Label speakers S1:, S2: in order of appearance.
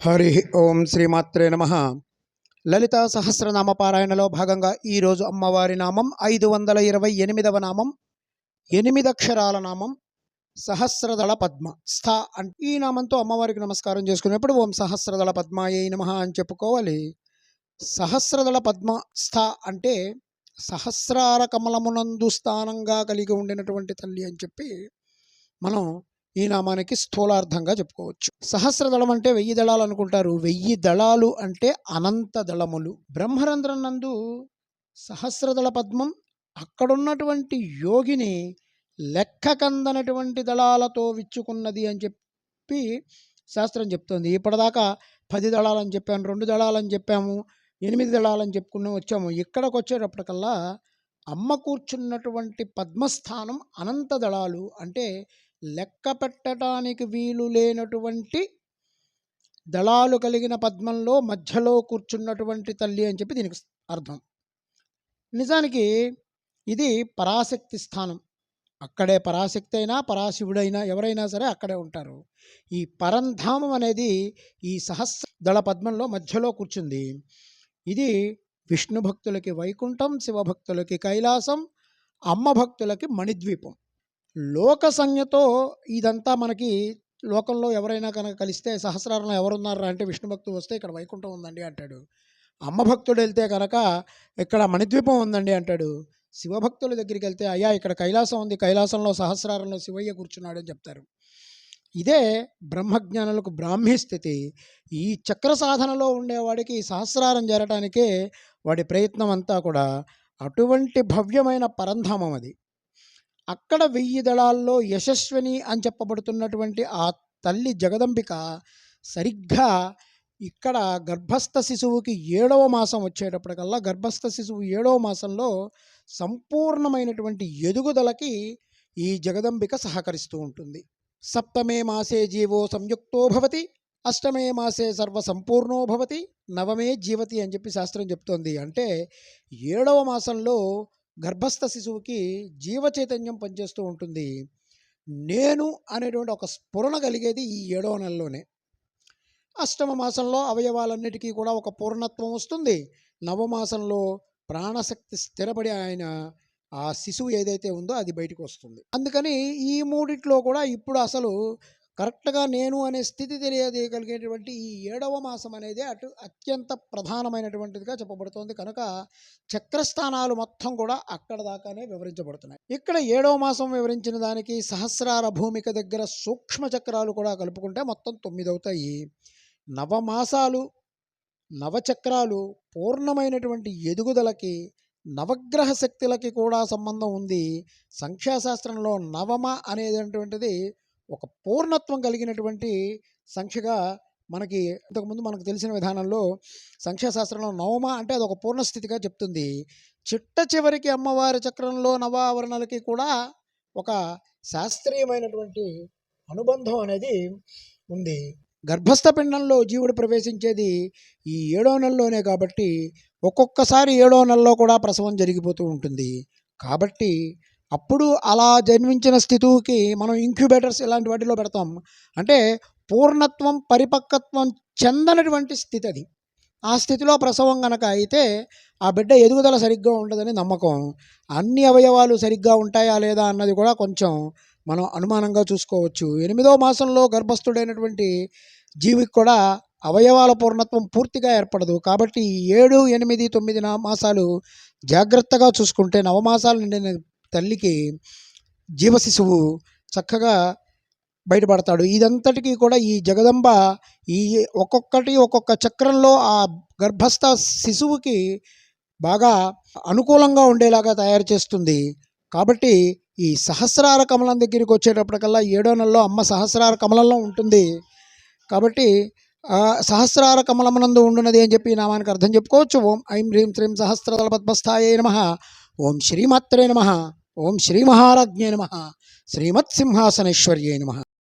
S1: హరి ఓం శ్రీమాత్రే నమ. లలిత సహస్రనామ పారాయణలో భాగంగా ఈరోజు అమ్మవారి నామం ఐదు వందల ఇరవై ఎనిమిదవ నామం ఎనిమిదక్షరాల నామం సహస్రదళ పద్మ స్థ అంటే ఈ నామంతో అమ్మవారికి నమస్కారం చేసుకునేప్పుడు ఓం సహస్రదళ పద్మాయై నమ అని చెప్పుకోవాలి. సహస్రదళ పద్మ స్థ అంటే సహస్రార కమలమునందు స్థానంగా కలిగి ఉండినటువంటి తల్లి అని చెప్పి మనం ఈ నామానికి స్థూలార్థంగా చెప్పుకోవచ్చు. సహస్రదళం అంటే వెయ్యి దళాలు అనుకుంటారు. వెయ్యి దళాలు అంటే అనంత దళములు. బ్రహ్మరంధ్రం నందు సహస్రదళ పద్మం అక్కడున్నటువంటి యోగిని లెక్కకందనటువంటి దళాలతో విచ్చుకున్నది అని చెప్పి శాస్త్రం చెప్తోంది. ఇప్పటిదాకా పది దళాలని చెప్పాను రెండు దళాలని చెప్పాము ఎనిమిది దళాలని చెప్పుకుని వచ్చాము. ఇక్కడికి వచ్చేటప్పటికల్లా అమ్మ కూర్చున్నటువంటి పద్మస్థానం అనంత దళాలు అంటే లెక్క పెట్టడానికి వీలు లేనటువంటి దళాలు కలిగిన పద్మంలో మధ్యలో కూర్చున్నటువంటి తల్లి అని చెప్పి దీనికి అర్థం. నిజానికి ఇది పరాశక్తి స్థానం. అక్కడే పరాశక్తి అయినా పరాశివుడైనా ఎవరైనా సరే అక్కడే ఉంటారు. ఈ పరంధామం అనేది ఈ సహస్ర దళ పద్మంలో మధ్యలో కూర్చుంది. ఇది విష్ణు భక్తులకి వైకుంఠం శివభక్తులకి కైలాసం అమ్మ భక్తులకి మణిద్వీపం. లోక సంజ్ఞతో ఇదంతా మనకి లోకంలో ఎవరైనా కనుక కలిస్తే సహస్రారంలో ఎవరున్నారా అంటే విష్ణు భక్తుడు వస్తే ఇక్కడ వైకుంఠం ఉందండి అంటాడు. అమ్మ భక్తుడు వెళ్తే కనుక ఇక్కడ మణిద్వీపం ఉందండి అంటాడు. శివభక్తుల దగ్గరికి వెళ్తే అయ్యా ఇక్కడ కైలాసం ఉంది కైలాసంలో సహస్రారంలో శివయ్య కూర్చున్నాడు అని చెప్తారు. ఇదే బ్రహ్మజ్ఞానులకు బ్రాహ్మీ స్థితి. ఈ చక్ర సాధనలో ఉండేవాడికి సహస్రారం చేరటానికే వాడి ప్రయత్నం అంతా కూడా అటువంటి భవ్యమైన పరంధామం అది. అక్కడ వెయ్యి దళాల్లో యశస్విని అని చెప్పబడుతున్నటువంటి ఆ తల్లి జగదంబిక సరిగ్గా ఇక్కడ గర్భస్థ శిశువుకి ఏడవ మాసం వచ్చేటప్పటికల్లా గర్భస్థ శిశువు ఏడవ మాసంలో సంపూర్ణమైనటువంటి ఎదుగుదలకి ఈ జగదంబిక సహకరిస్తూ ఉంటుంది. సప్తమే మాసే జీవో సంయుక్తో భవతి అష్టమే మాసే సర్వ సంపూర్ణో భవతి నవమే జీవతి అని చెప్పి శాస్త్రం చెప్తోంది. అంటే ఏడవ మాసంలో గర్భస్థ శిశువుకి జీవ చైతన్యం పనిచేస్తూ ఉంటుంది. నేను అనేటువంటి ఒక స్ఫురణ కలిగేది ఈ ఏడవ నెలలోనే. అష్టమ మాసంలో అవయవాలన్నిటికీ కూడా ఒక పూర్ణత్వం వస్తుంది. నవమాసంలో ప్రాణశక్తి స్థిరపడి ఆయన ఆ శిశువు ఏదైతే ఉందో అది బయటకు వస్తుంది. అందుకని ఈ మూడిట్లో కూడా ఇప్పుడు అసలు కరెక్ట్గా నేను అనే స్థితి తెలియజేయగలిగేటువంటి ఈ ఏడవ మాసం అనేది అటు అత్యంత ప్రధానమైనటువంటిదిగా చెప్పబడుతోంది. కనుక చక్రస్థానాలు మొత్తం కూడా అక్కడ దాకానే వివరించబడుతున్నాయి. ఇక్కడ ఏడవ మాసం వివరించిన దానికి సహస్రార భూమిక దగ్గర సూక్ష్మ చక్రాలు కూడా కలుపుకుంటే మొత్తం తొమ్మిది అవుతాయి నవమాసాలు నవచక్రాలు పూర్ణమైనటువంటి ఎదుగుదలకి నవగ్రహ శక్తులకి కూడా సంబంధం ఉంది. సంఖ్యాశాస్త్రంలో నవమ అనేటువంటిది ఒక పూర్ణత్వం కలిగినటువంటి సంఖ్యగా మనకి ఇంతకుముందు మనకు తెలిసిన విధానంలో సంఖ్యాశాస్త్రంలో నవమ అంటే అది ఒక పూర్ణస్థితిగా చెప్తుంది. చిట్ట చివరికి అమ్మవారి చక్రంలో నవావరణలకి కూడా ఒక శాస్త్రీయమైనటువంటి అనుబంధం అనేది ఉంది. గర్భస్థ పిండంలో జీవుడు ప్రవేశించేది ఈ ఏడో నెలలోనే కాబట్టి ఒక్కొక్కసారి ఏడో నెలలో కూడా ప్రసవం జరిగిపోతూ ఉంటుంది. కాబట్టి అప్పుడు అలా జన్మించిన స్థితికి మనం ఇంక్యుబేటర్స్ ఇలాంటి వాటిలో పెడతాం. అంటే పూర్ణత్వం పరిపక్వత్వం చెందనటువంటి స్థితి అది ఆ స్థితిలో ప్రసవం కనుక అయితే ఆ బిడ్డ ఎదుగుదల సరిగ్గా ఉండదని నమ్మకం. అన్ని అవయవాలు సరిగ్గా ఉంటాయా లేదా అన్నది కూడా కొంచెం మనం అనుమానంగా చూసుకోవచ్చు. ఎనిమిదో మాసంలో గర్భస్థుడైనటువంటి జీవికి కూడా అవయవాల పూర్ణత్వం పూర్తిగా ఏర్పడదు. కాబట్టి ఏడు ఎనిమిది తొమ్మిది మాసాలు జాగ్రత్తగా చూసుకుంటే నవమాసాలు నిండిన తల్లికి జీవ శిశువు చక్కగా బయటపడతాడు. ఇదంతటికీ కూడా ఈ జగదంబ ఈ ఒక్కొక్కటి ఒక్కొక్క చక్రంలో ఆ గర్భస్థ శిశువుకి బాగా అనుకూలంగా ఉండేలాగా తయారు చేస్తుంది. కాబట్టి ఈ సహస్రార కమలం దగ్గరికి వచ్చేటప్పటికల్లా ఏడో నెలలో అమ్మ సహస్రార కమలంలో ఉంటుంది. కాబట్టి సహస్రార కమలమునందు ఉండున్నది అని చెప్పి ఈ నామానికి అర్థం చెప్పుకోవచ్చు. ఓం ఐం హ్రీం శ్రీం సహస్రదళ పద్మస్థాయే నమ. ఓం శ్రీమాత్రే నమ. ఓం శ్రీ మహారాజ్ఞే నమ శ్రీమత్సింహాసనేశ్వర్యే నమ